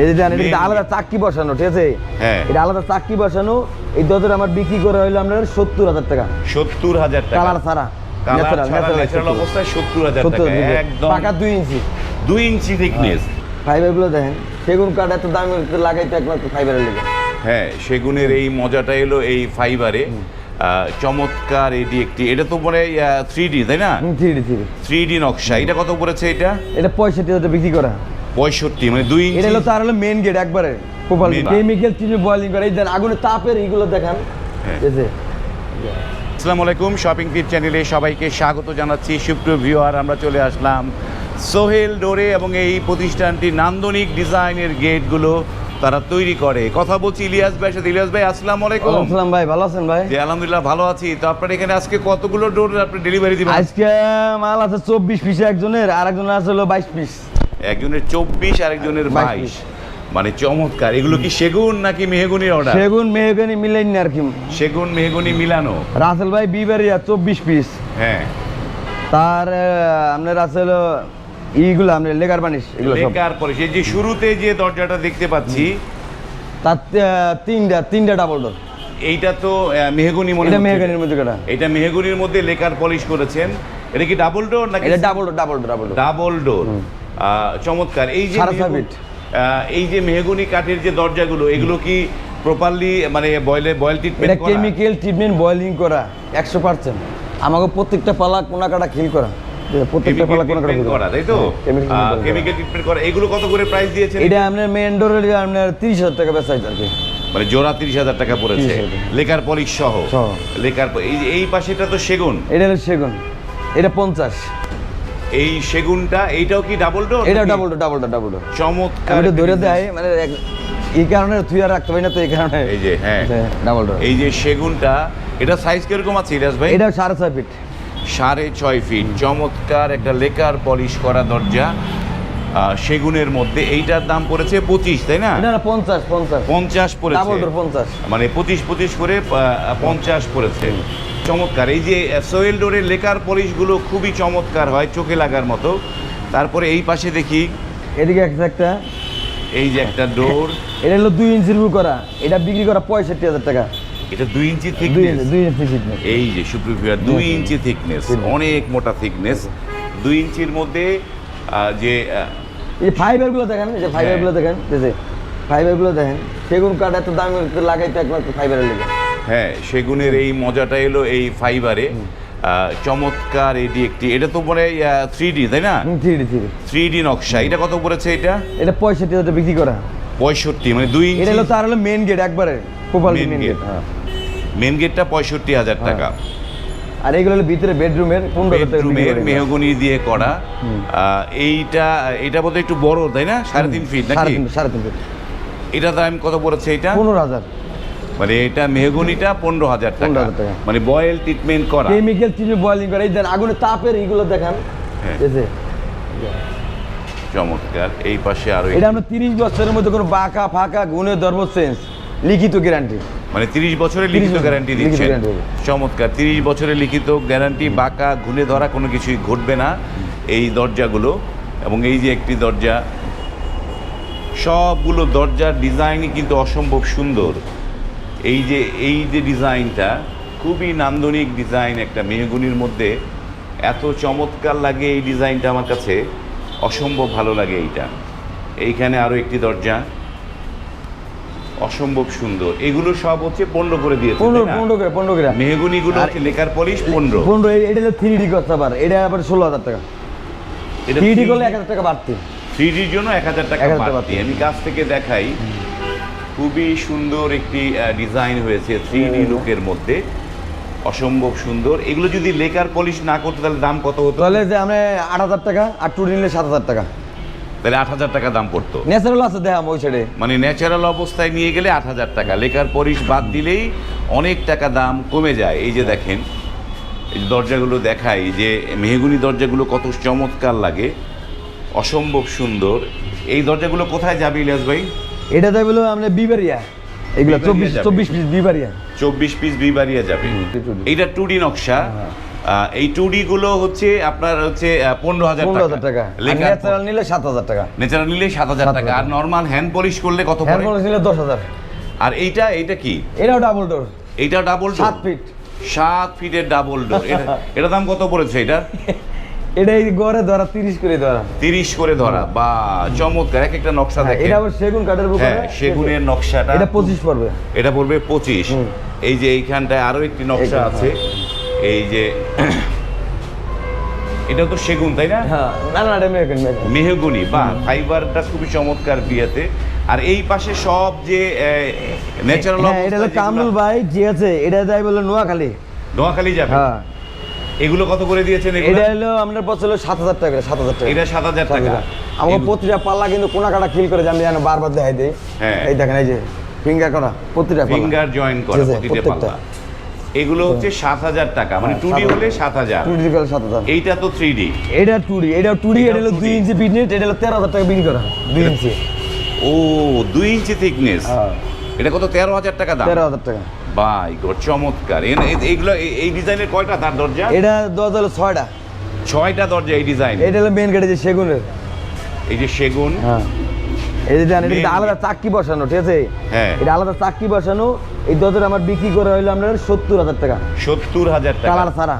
এই যে দেখেন, এটা আলাদা বসানো ঠিক আছে? হ্যাঁ। এটা আলাদা বসানো এই দরজাটা আমার বিক্রি করে হইল আপনার সত্তর হাজার টাকা। সত্তর হাজার টাকা। কালার ছাড়া কালার Natural, ছাড়া natural, ন্যাচারাল অবস্থায় সত্তর হাজার টাকা একদম পাকা দুই ইঞ্চি। দুই ইঞ্চি থিকনেস ফাইবার দেখেন সেগুন কাঠ এত দামি লাগাইতে একমাত্র ফাইবারের লেগে। হ্যাঁ সেগুনের এই মজাটা এলো এই ফাইবারে। চমৎকার এটি একটি এটা তো হয় থ্রি ডি তাই না? Three D three three D নকশা এটা কত পড়েছে এটা? এটা পঁয়ষট্টি হাজার বিক্রি করা। পঁয়ষট্টি মানে দুই এটা হলো তার হলো মেন গেট একবারে Main- কেমিক্যাল চিনি বয়লিং করে এই দেন তাপের দেখান। হ্যাঁ। আসসালামু আলাইকুম শপিং চ্যানেলে সবাইকে স্বাগত জানাচ্ছি। সুপ্রিয় ভিউয়ার আমরা চলে আসলাম সোহেল ডোরে এবং এই প্রতিষ্ঠানটি নান্দনিক ডিজাইনের গেটগুলো তারা তৈরি করে। কথা বলছি ইলিয়াস ভাই সাথে। ইলিয়াস ভাই আসসালামু আলাইকুম। আসসালাম ভাই ভালো আছেন ভাই? জি আলহামদুলিল্লাহ ভালো আছি। তো আপনার এখানে আজকে কতগুলো ডোর আপনি ডেলিভারি দিবেন? আজকে মাল আছে চব্বিশ পিস একজনের আর একজনের আছে হলো বাইশ পিস। একজনের চব্বিশ আর একজনের বাইশ। মানে চমৎকার। এগুলো কি সেগুন নাকি মেহগুনির অর্ডার সেগুন মেহগানি মিলেন আর কি। সেগুন মেহগুনি মিলানো? রাসেল ভাই বিবারিয়া চব্বিশ পিস হ্যাঁ। তার আপনার হলো ইগুলো আপনার লেগার বানিশ এগুলো লেকার পরে সেই যে শুরুতে যে দরজাটা দেখতে পাচ্ছি তার তিনটা তিনটা ডাবল ডোর এইটা তো মেহগুনি মনে এটা হচ্ছে। মেহগানির মধ্যে কাটা? এটা মেহগুনির মধ্যে লেকার পলিশ করেছেন। এটা কি ডাবল ডোর নাকি এটা double door double door double door double door চমৎকার। এই যে এই যে মেহগুনি কাঠের যে দরজাগুলো এগুলো কি প্রপারলি মানে বয়েলে বয়েল ট্রিটমেন্ট করা? কেমিক্যাল ট্রিটমেন্ট বয়লিং করা একশো পার্সেন্ট আমাকে প্রত্যেকটা পালা কোনা কাটা খিল করা প্রত্যেকটা পালা কোনা কাটা করা। তাই তো? কেমিক্যাল ট্রিটমেন্ট করা। এগুলো কত করে প্রাইস দিয়েছেন? এটা আপনার মেন ডোরের আপনার তিরিশ হাজার টাকা বেচা কি। মানে জোড়া তিরিশ হাজার টাকা পড়েছে। 30,000 লেকার পলিশ সহ। লেকার এই এই পাশেটা তো সেগুন। এটা হলো সেগুন। এটা পঞ্চাশ। এই সেগুনটা এইটাও কি ডাবল ডোর এটা double door double door double door চমৎকার আমি তো ধরে দেয় মানে এই কারণে তুই আর রাখতে পারি না তো এই কারণে এই যে হ্যাঁ। ডাবল ডোর এই যে সেগুনটা এটা সাইজ কীরকম আছে ইলিয়াস ভাই? এটা সাড়ে ছয় ফিট সাড়ে ছয় ফিট চমৎকার একটা লেকার পলিশ করা দরজা। সেগুনের মধ্যে এইটার দাম পড়েছে পঁচিশ তাই না? এটা না পঞ্চাশ পঞ্চাশ। পঞ্চাশ ডাবল পড়েছে মানে পঁচিশ পঁচিশ করে পঞ্চাশ পড়েছে। চমৎকার। এই যে সোয়েল ডোরের লেকার পলিশগুলো খুবই চমৎকার হয় চোখে লাগার মতো। তারপরে এই পাশে দেখি এদিকে একটা। এই যে একটা ডোর। এটা হলো দুই ইঞ্চির করা। এটা বিক্রি করা পঁয়ষট্টি হাজার টাকা। এটা দুই ইঞ্চি thickness। দুই ইঞ্চি এই যে সুপ্রিভিয়ার দুই ইঞ্চি থিকনেস অনেক মোটা থিকনেস দুই ইঞ্চির মধ্যে যে এই ফাইবারগুলো দেখেন এই যে ফাইবার হ্যাঁ। দেখেন এই যে ফাইবারগুলো দেখেন সেগুন কাঠ এত দামি লাগাইতে একমাত্র ফাইবারের লেগে। হ্যাঁ সেগুনের এই মজাটা এলো এই ফাইবারে। চমৎকার এটি একটি এটা তো মনে হয় থ্রি ডি তাই না? থ্রি ডি থ্রি ডি নকশা এটা কত পড়েছে এটা? এটা পঁয়ষট্টি হাজার বিক্রি করা। পঁয়ষট্টি মানে দুই এটা হলো তার হলো মেন গেট একবারে প্রোপাল মেন গেট হ্যাঁ। মেন গেটটা পঁয়ষট্টি হাজার টাকা। আর এগুলো হলো ভিতরে বেডরুমের বেডরুমের। মেহগনি দিয়ে করা। এইটা এটা বোধহয় একটু বড় তাই না? সাড়ে তিন ফিট নাকি? সাড়ে তিন ফিট এটা দাম কত পড়েছে এটা? পনেরো হাজার। মানে এটা মেহগনিটা পনেরো হাজার টাকা। 15,000 টাকা। মানে বয়েল ট্রিটমেন্ট করা। কেমিক্যাল চিনি বয়লিং করে এই দেন আগুনের তাপের এইগুলো দেখান। হ্যাঁ। চমৎকার এই পাশে আরও এটা আমরা তিরিশ বছরের মধ্যে কোনো বাঁকা ফাঁকা গুণে ধর্ম চেঞ্জ লিখিত গ্যারান্টি মানে তিরিশ বছরের লিখিত গ্যারান্টি দিচ্ছেন। চমৎকার তিরিশ বছরের লিখিত গ্যারান্টি বাঁকা ঘুরে ধরা কোনো কিছুই ঘটবে না এই দরজাগুলো। এবং এই যে একটি দরজা সবগুলো দরজার ডিজাইনই কিন্তু অসম্ভব সুন্দর। এই যে এই যে ডিজাইনটা খুবই নান্দনিক ডিজাইন একটা মেহগুনির মধ্যে। এত চমৎকার লাগে এই ডিজাইনটা আমার কাছে। অসম্ভব ভালো লাগে এইটা। এইখানে আরও একটি দরজা। অসম্ভব সুন্দর। এগুলো সব হচ্ছে পনেরো করে দিয়েছে পনেরো? পনেরো গ্রাম পনেরো গ্রাম মেহগুনিগুলো হচ্ছে লেকার পলিশ পনেরো। পনেরো এটা হলো থ্রি ডি করতে আবার এটা আবার ষোলো হাজার টাকা। এটা থ্রি ডি করলে এক হাজার টাকা বাড়তি। থ্রি ডির জন্য এক হাজার টাকা 1000 টাকা বাড়তি। বাড়তি। আমি কাছ থেকে দেখাই। খুবই সুন্দর একটি ডিজাইন হয়েছে থ্রি ডি। লুকের মধ্যে। অসম্ভব সুন্দর। এগুলো যদি লেকার পলিশ না করতো তাহলে দাম কত হতো? তাহলে যে আমি আট হাজার টাকা আর টু নিলে সাত হাজার টাকা। তাহলে আট হাজার টাকা দাম পড়তো। ন্যাচারাল আছে দেখাম ওই সাইডে মানে ন্যাচারাল অবস্থায় নিয়ে গেলে আট হাজার টাকা। লেকার পলিশ বাদ দিলেই অনেক টাকা দাম কমে যায়। এই যে দেখেন এই দরজাগুলো দেখাই যে মেহগুনি দরজাগুলো কত চমৎকার লাগে। অসম্ভব সুন্দর। এই দরজাগুলো কোথায় যাবে ইলিয়াস ভাই? এটা তাই বলো আমরা বিবারিয়া। এগুলো চব্বিশ চব্বিশ পিস বিবারিয়া। চব্বিশ পিস বিবারিয়া যাবে। 2D টু ডি নকশা। হ্যাঁ। এই টুডি গুলো হচ্ছে আপনার হচ্ছে পনেরো হাজার টাকা। ন্যাচারাল নিলে সাত হাজার টাকা। ন্যাচারাল নিলে সাত হাজার 7,000 টাকা। আর নর্মাল হ্যান্ড পলিশ করলে কত হ্যান্ড পলিশ নিলে দশ হাজার। আর এইটা এইটা কি? এটাও ডাবল ডোর এইটা ডাবল সাত ফিট সাত ফিটের ডাবল ডোর এটা দাম কত পড়েছে এটা গড়ে ধরা তিরিশ করে ধরা। তিরিশ করে ধরা বা চমৎকার এক একটা নকশা হ্যাঁ, দেখে এটা আবার সেগুন কাঠের উপরে হ্যাঁ সেগুনের নকশাটা এটা পঁচিশ পড়বে। এটা পড়বে পঁচিশ। হুম। এই যে এইখানটায় আরও একটি নকশা আছে। এই যে এটা তো সেগুন তাই না? হ্যাঁ না না এটা মেয়েকেন মেহগুনি। বা ফাইবারটা খুবই চমৎকার বিয়েতে। আর এই পাশে সব যে ন্যাচারাল হ্যাঁ এটা হলো কামরুল ভাই যে আছে এটা যাই বলে নোয়াখালী। নোয়াখালী যাবে? হ্যাঁ। এগুলো কত করে দিয়েছেন এটা হলো আপনার পছন্দ হলো সাত হাজার টাকা সাত হাজার টাকা। এটা সাত হাজার টাকা। এগুলো- প্রতিটা পাল্লা কিন্তু কোনা কাটা খিল করে আমি যেন বারবার দেখাই দিই। হ্যাঁ। এই দেখেন এই যে ফিঙ্গার করা প্রতিটা ফিঙ্গার জয়েন করা প্রতিটা পাল্লা। এগুলো হচ্ছে সাত হাজার টাকা মানে হ্যাঁ, টু ডি 7,000 হলে সাত হাজার। টু ডি সাত হাজার। এইটা তো থ্রি ডি এটা টু ডি এটা টু ডি এটা হলো 2D দুই ইঞ্চি বিটনেট এটা হলো তেরো হাজার টাকা বিক্রি করা দুই ইঞ্চি। ও দুই ইঞ্চি থিকনেস হ্যাঁ। এটা কত তেরো হাজার টাকা দাম? তেরো হাজার টাকা। বাই গড চমৎকার। এইগুলো এই- ডিজাইনের কয়টা তার দরজা? এটা দশ হলো ছয়টা। ছয়টা দরজা এই ডিজাইন। এটা হলো মেন গেটে যে সেগুনের। এই যে সেগুন। হ্যাঁ। এই যে জানেন এটা আলাদা। চাক্কি বসানো ঠিক আছে? হ্যাঁ। এটা আলাদা চাক্কি বসানো এই দরজাটা আমার বিক্রি করে হইল আপনার সত্তর হাজার টাকা। সত্তর হাজার টাকা। কালার ছাড়া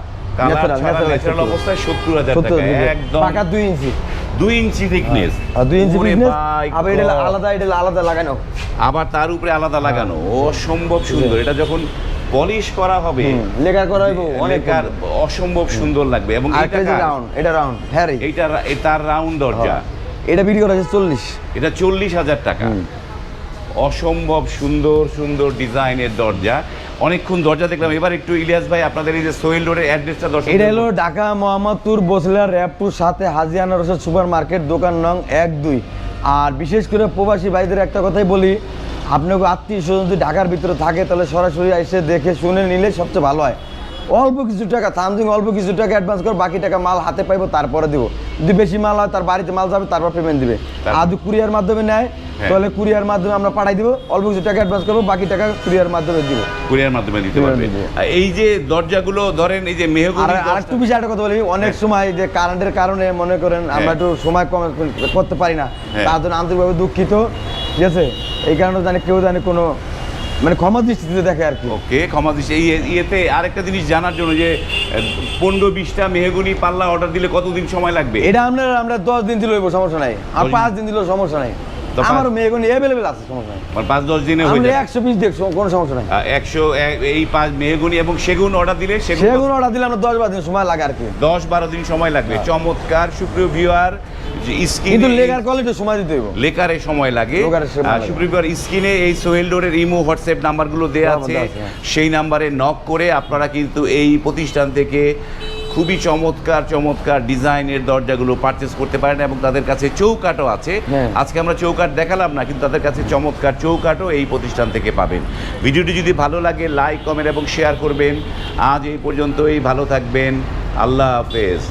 ন্যাচারাল অবস্থায় সত্তর হাজার টাকা একদম। পাকা দুই ইঞ্চি। দুই ইঞ্চি থিকনেস দুই ইঞ্চি বিজনেস আবার এটা আলাদা এটা আলাদা লাগানো। আবার তার উপরে আলাদা লাগানো। অসম্ভব সুন্দর। এটা যখন পলিশ করা হবে লেখা করা হবে অনেক অসম্ভব সুন্দর লাগবে। এবং এটা রাউন্ড এটা রাউন্ড হ্যাঁ এইটা তার রাউন্ড দরজা। এটা বিক্রি করা হচ্ছে চল্লিশ। এটা চল্লিশ হাজার টাকা। অসম্ভব সুন্দর সুন্দর ডিজাইনের দরজা। অনেকক্ষণ দরজা দেখলাম। এবার একটু ইলিয়াস ভাই, আপনাদের এই যে সোহেল রোডের অ্যাড্রেসটা দর্শক এটা হলো ঢাকা, মোহাম্মদপুর বসলা র্যাবপুর, সাথে হাজিয়ানা রসদ সুপার মার্কেট দোকান নং এক দুই। আর বিশেষ করে প্রবাসী ভাইদের একটা কথাই বলি আপনাকে আত্মীয় স্বজন যদি ঢাকার ভিতরে থাকে, তাহলে সরাসরি এসে দেখে, শুনে নিলে সবচেয়ে ভালো হয়। অল্প কিছু টাকা সামথিং অল্প কিছু টাকা অ্যাডভান্স করে বাকি টাকা মাল হাতে পাইবো তারপরে দিব। যদি বেশি মাল হয় তার বাড়িতে মাল যাবে তারপর পেমেন্ট দিবে। আর কুরিয়ার মাধ্যমে নেয় হ্যাঁ। তাহলে কুরিয়ার মাধ্যমে আমরা পাঠাই দিব। অল্প কিছু টাকা অ্যাডভান্স করব বাকি টাকা কুরিয়ার মাধ্যমে দিব। কুরিয়ার মাধ্যমে দিতে পারবে। এই যে দরজাগুলো ধরেন এই যে আর আর একটু বেশি একটা কথা বলি অনেক হ্যাঁ। সময় যে কারেন্টের কারণে মনে করেন আমরা হ্যাঁ। একটু সময় কম করতে পারি না। তার জন্য আন্তরিকভাবে দুঃখিত। ঠিক আছে? এই কারণে জানি কেউ জানি কোনো মানে ক্ষমা দৃষ্টিতে দেখে আর কি। ওকে ক্ষমা দিচ্ছে এই ইয়েতে আরেকটা জিনিস জানার জন্য যে পনেরো বিশটা মেহগুনি পাল্লা অর্ডার দিলে কতদিন সময় লাগবে? এটা আমরা আমরা দশ দিন দিলেও সমস্যা নাই। আর পাঁচ দিন দিলেও সমস্যা নাই। তো পাঁচ- আমার অ্যাভেলেবেল আছে সমস্যা নাই। মানে পাঁচ দশ দিনে হয়ে একশো পিস দেখছ কোনো সমস্যা নাই। একশো এই পাঁচ মেহগুনি এবং সেগুন অর্ডার দিলে সেগুন অর্ডার দিলে আমরা দশ বারো দিন সময় লাগে আর কি। দশ বারো দিন সময় লাগবে। চমৎকার সুপ্রিয় ভিউয়ার স্কিন কিন্তু কোয়ালিটি সময় দিতে লেকারে সময় লাগে। স্ক্রিনে এই সোহেল ডোরের ইমো হোয়াটসঅ্যাপ নাম্বারগুলো দেওয়া আছে। দেওয়া আছে, হ্যাঁ। সেই নাম্বারে নক করে আপনারা কিন্তু এই প্রতিষ্ঠান থেকে খুবই চমৎকার চমৎকার ডিজাইনের দরজাগুলো পারচেস করতে পারেন এবং তাদের কাছে চৌকাটও আছে। হ্যাঁ। আজকে আমরা চৌকাট দেখালাম না কিন্তু তাদের কাছে চমৎকার চৌকাটও এই প্রতিষ্ঠান থেকে পাবেন। ভিডিওটি যদি ভালো লাগে লাইক কমেন্ট এবং শেয়ার করবেন। আজ এই পর্যন্তই ভালো থাকবেন। আল্লাহ হাফেজ।